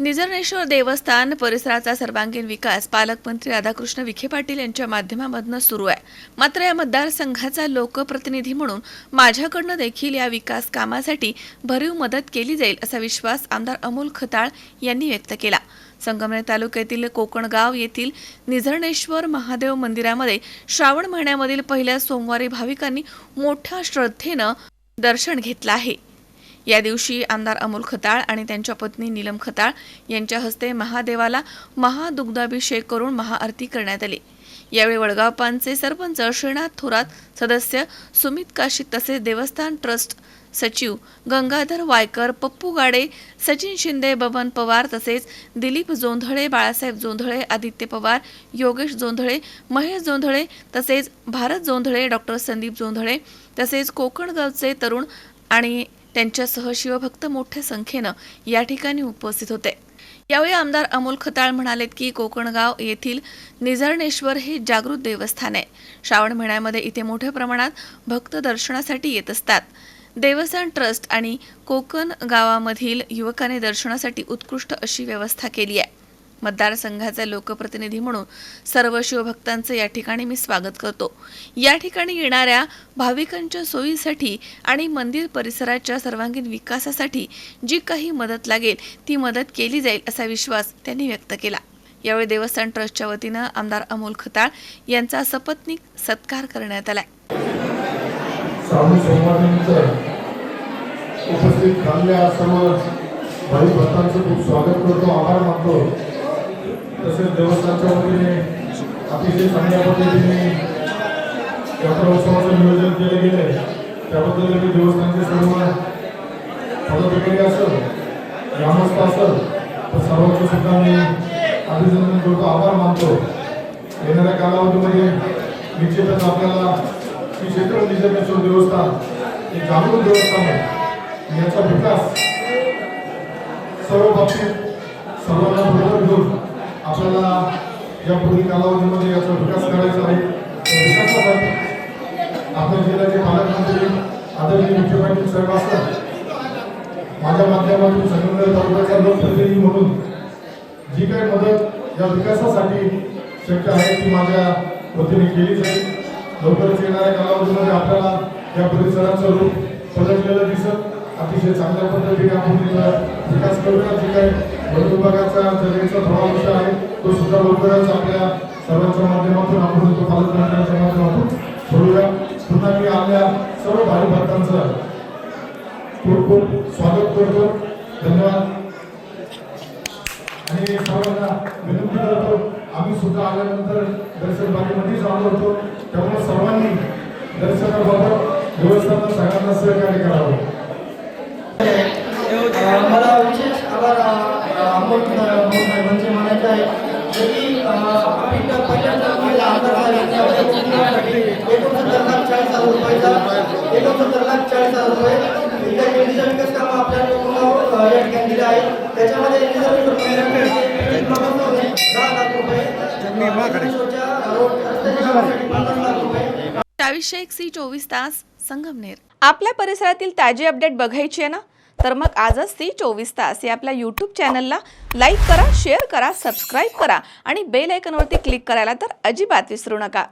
निजरनेश्वर देवस्थान परिसराचा सर्वांगीण विकास पालकमंत्री राधाकृष्ण विखे पाटील यांच्या माध्यमामधनं सुरू आहे. मात्र या मतदारसंघाचा लोकप्रतिनिधी म्हणून माझ्याकडनं देखील या विकास कामासाठी भरीव मदत केली जाईल असा विश्वास आमदार अमोल खताळ यांनी व्यक्त केला. संगमनेर तालुक्यातील कोकणगाव येथील निझरणेश्वर महादेव मंदिरामध्ये श्रावण महिन्यामधील पहिल्या सोमवारी भाविकांनी मोठ्या श्रद्धेनं दर्शन घेतलं आहे. या दिवशी आमदार अमोल खताळ आणि त्यांच्या पत्नी नीलम खताळ यांच्या हस्ते महादेवाला महादुग्धाभिषेक करून महाआरती करण्यात आली. यावेळी वडगावपांचे सरपंच श्रीनाथ थोरात सदस्य सुमित काशीत तसेच देवस्थान ट्रस्ट सचिव गंगाधर वायकर पप्पू गाडे सचिन शिंदे बबन पवार तसेच दिलीप जोंधळे बाळासाहेब जोंधळे आदित्य पवार योगेश जोंधळे महेश जोंधळे तसेच भारत जोंधळे डॉक्टर संदीप जोंधळे तसेच कोकणगावचे तरुण आणि त्यांच्यासह शिवभक्त मोठ्या संख्येनं या ठिकाणी उपस्थित होते. यावेळी आमदार अमोल खताळ म्हणालेत की कोकणगाव येथील निझरणेश्वर हे जागृत देवस्थान आहे. श्रावण महिन्यामध्ये इथे मोठ्या प्रमाणात भक्त दर्शनासाठी येत असतात. देवस्थान ट्रस्ट आणि कोकण गावामधील युवकांनी दर्शनासाठी उत्कृष्ट अशी व्यवस्था केली आहे. मतदारसंघाचे लोकप्रतिनिधी म्हणून सर्व शिवभक्तांचं या ठिकाणी मी स्वागत करतो. या ठिकाणी येणाऱ्या भाविकांच्या सोयीसाठी आणि मंदिर परिसराच्या सर्वांगीण विकासासाठी जी काही मदत लागेल ती मदत केली जाईल असा विश्वास त्यांनी व्यक्त केला. यावेळी देवस्थान ट्रस्टच्या वतीनं आमदार अमोल खताळ यांचा सपत्नीक सत्कार करण्यात आलाय. उपस्थित झालेल्या सर्व भाई भक्तांचं खूप स्वागत करतो आभार मानतो. तसेच देवस्थानच्या वतीने अतिशय चांगल्या पद्धतीने यात्रा उत्सवाचं नियोजन केलं गेले त्याबद्दल मी देवस्थानचे सर्व पदाधिकारी असेल ग्रामस्थ असेल तर सर्वांचं सुद्धा मी अभिनंदन करतो आभार मानतो. येणाऱ्या कालावधीमध्ये निश्चितच आपल्याला श्री क्षेत्र निसर्गेश्वर देवस्थान हे जागृत देवस्थान आहे. याचा विकास सर्व बाबतीत सर्वांना बरोबर घेऊन आपल्याला या पुढील कालावधीमध्ये याचा विकास करायचा आहे. त्या विकासासाठी आपल्या जिल्ह्याचे पालकमंत्री आदरणीय मुख्यमंत्री साहेब असतात. माझ्या माध्यमातून संगमनेर तालुक्याचा लोकप्रतिनिधी म्हणून जी काही मदत या विकासासाठी शक्य आहे ती माझ्या वतीने केली जाईल. लवकरच येणाऱ्या कालावधीमध्ये आपल्याला या परिसराचं रूप बदललेलं दिसत अतिशय चांगल्या पद्धतीने आपण विकास करूया. जे काही वन विभागाचा जगाचा थोडा विषय आहे तो सुद्धा लवकरच आपल्या सर्वांच्या माध्यमातून आपण तो पालकमंत्र्यांच्या माध्यमातून सोडूया. पुन्हा मी आपल्या सर्व भावी भक्तांचं खूप खूप स्वागत करतो. धन्यवाद. आणि सर्वांना विनंती करतो आम्ही सुद्धा आल्यानंतर दर्शन बागेमध्येच आलो होतो. त्यामुळे सर्वांनी दर्शनाबाबत व्यवस्थापन सगळ्यांना सहकार्य करावं. मला विशेष आभार साहेबांचे म्हणायचे आहे पहिल्यांदा महिला एकोणसत्तर लाख चाळीस हजार रुपयाचा एकोणसत्तर लाख चाळीस हजार रुपये विकास कामं आपल्या कुटुंबावर अ, या ठिकाणी दिले आहे. त्याच्यामध्ये महिलांकडे दहा लाख रुपये. चाळीसशे चोवीस तास संगमनेर. आपल्या परिसरातील ताजी अपडेट बघायची आहे ना? तर मग आजच ती चोवीस तास या आपल्या यूट्यूब चॅनलला लाईक करा शेअर करा सबस्क्राईब करा आणि बेल आयकनवरती क्लिक करायला तर अजिबात विसरू नका.